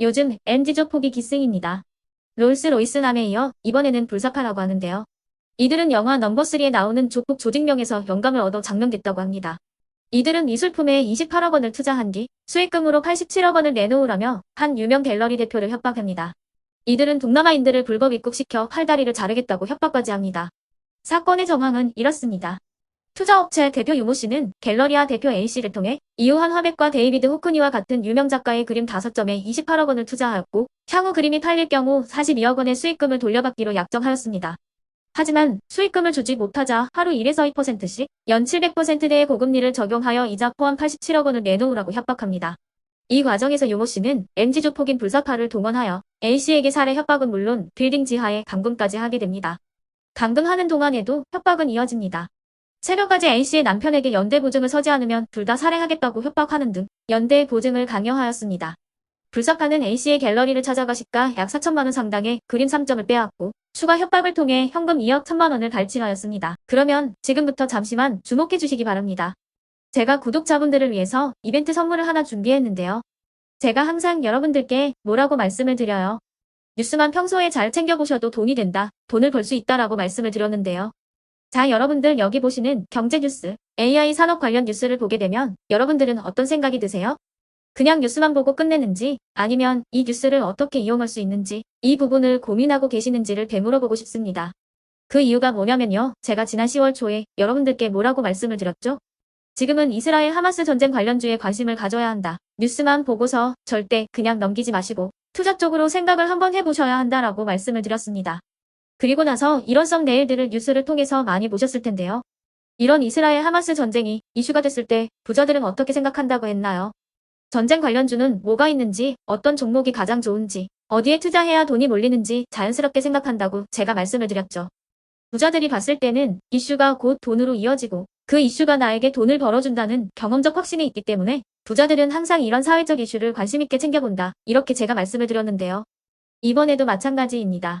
요즘 MZ조 폭이 기승입니다. 롤스로이스남에 이어 이번에는 불사파라고 하는데요. 이들은 영화 넘버3에 나오는 조폭 조직명에서 영감을 얻어 장명됐다고 합니다. 이들은 미술품에 28억 원을 투자한 뒤 수익금으로 87억 원을 내놓으라며 한 유명 갤러리 대표를 협박합니다. 이들은 동남아인들을 불법 입국시켜 팔다리를 자르겠다고 협박까지 합니다. 사건의 정황은 이렇습니다. 투자업체 대표 유모 씨는 갤러리아 대표 A씨를 통해 이호한 화백과 데이비드 호크니와 같은 유명 작가의 그림 5점에 28억 원을 투자하였고 향후 그림이 팔릴 경우 42억 원의 수익금을 돌려받기로 약정하였습니다. 하지만 수익금을 주지 못하자 하루 1에서 2%씩 연 700%대의 고금리를 적용하여 이자 포함 87억 원을 내놓으라고 협박합니다. 이 과정에서 유모 씨는 MG조폭인 불사파를 동원하여 A씨에게 살해 협박은 물론 빌딩 지하에 감금까지 하게 됩니다. 감금하는 동안에도 협박은 이어집니다. 새벽까지 A씨의 남편에게 연대 보증을 서지 않으면 둘 다 살해하겠다고 협박하는 등 연대 보증을 강요하였습니다. 불사파는 A씨의 갤러리를 찾아가 시가 약 4천만 원 상당의 그림 3점을 빼앗고 추가 협박을 통해 현금 2억 1천만 원을 갈취하였습니다. 그러면 지금부터 잠시만 주목해 주시기 바랍니다. 제가 구독자분들을 위해서 이벤트 선물을 하나 준비했는데요. 제가 항상 여러분들께 뭐라고 말씀을 드려요. 뉴스만 평소에 잘 챙겨보셔도 돈이 된다, 돈을 벌 수 있다라고 말씀을 드렸는데요. 자, 여러분들 여기 보시는 경제 뉴스, AI 산업 관련 뉴스를 보게 되면 여러분들은 어떤 생각이 드세요? 그냥 뉴스만 보고 끝내는지 아니면 이 뉴스를 어떻게 이용할 수 있는지 이 부분을 고민하고 계시는지를 되물어 보고 싶습니다. 그 이유가 뭐냐면요. 제가 지난 10월 초에 여러분들께 뭐라고 말씀을 드렸죠? 지금은 이스라엘 하마스 전쟁 관련주에 관심을 가져야 한다. 뉴스만 보고서 절대 그냥 넘기지 마시고 투자 쪽으로 생각을 한번 해보셔야 한다라고 말씀을 드렸습니다. 그리고 나서 일원성 내일들을 뉴스를 통해서 많이 보셨을 텐데요. 이런 이스라엘 하마스 전쟁이 이슈가 됐을 때 부자들은 어떻게 생각한다고 했나요? 전쟁 관련주는 뭐가 있는지, 어떤 종목이 가장 좋은지, 어디에 투자해야 돈이 몰리는지 자연스럽게 생각한다고 제가 말씀을 드렸죠. 부자들이 봤을 때는 이슈가 곧 돈으로 이어지고 그 이슈가 나에게 돈을 벌어준다는 경험적 확신이 있기 때문에 부자들은 항상 이런 사회적 이슈를 관심있게 챙겨본다. 이렇게 제가 말씀을 드렸는데요. 이번에도 마찬가지입니다.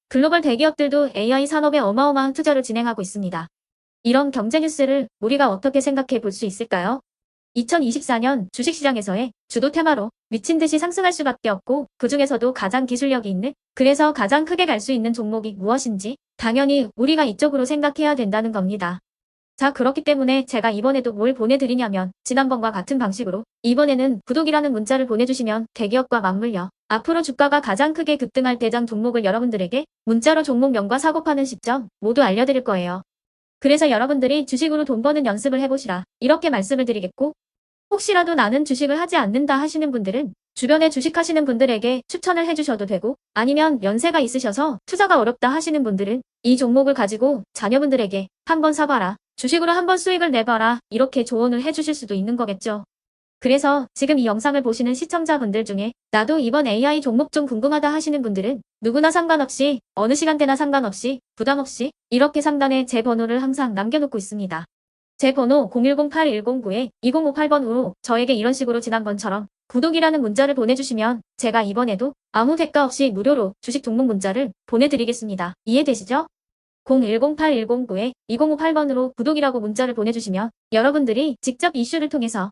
글로벌 대기업들도 AI 산업에 어마어마한 투자를 진행하고 있습니다. 이런 경제 뉴스를 우리가 어떻게 생각해 볼 수 있을까요? 2024년 주식시장에서의 주도 테마로 미친 듯이 상승할 수밖에 없고 그 중에서도 가장 기술력이 있는 그래서 가장 크게 갈 수 있는 종목이 무엇인지 당연히 우리가 이쪽으로 생각해야 된다는 겁니다. 자 그렇기 때문에 제가 이번에도 뭘 보내드리냐면 지난번과 같은 방식으로 이번에는 구독이라는 문자를 보내주시면 대기업과 맞물려 앞으로 주가가 가장 크게 급등할 대장 종목을 여러분들에게 문자로 종목명과 사고 파는 시점 모두 알려드릴 거예요. 그래서 여러분들이 주식으로 돈 버는 연습을 해보시라 이렇게 말씀을 드리겠고 혹시라도 나는 주식을 하지 않는다 하시는 분들은 주변에 주식하시는 분들에게 추천을 해주셔도 되고 아니면 연세가 있으셔서 투자가 어렵다 하시는 분들은 이 종목을 가지고 자녀분들에게 한번 사봐라 주식으로 한번 수익을 내봐라 이렇게 조언을 해주실 수도 있는 거겠죠. 그래서 지금 이 영상을 보시는 시청자분들 중에 나도 이번 AI 종목 좀 궁금하다 하시는 분들은 누구나 상관없이 어느 시간대나 상관없이 부담없이 이렇게 상단에 제 번호를 항상 남겨놓고 있습니다. 제 번호 010-8109-2058번으로 저에게 이런 식으로 지난번처럼 구독이라는 문자를 보내주시면 제가 이번에도 아무 대가 없이 무료로 주식 종목 문자를 보내드리겠습니다. 이해되시죠? 010-8109-2058번으로 구독이라고 문자를 보내주시면 여러분들이 직접 이슈를 통해서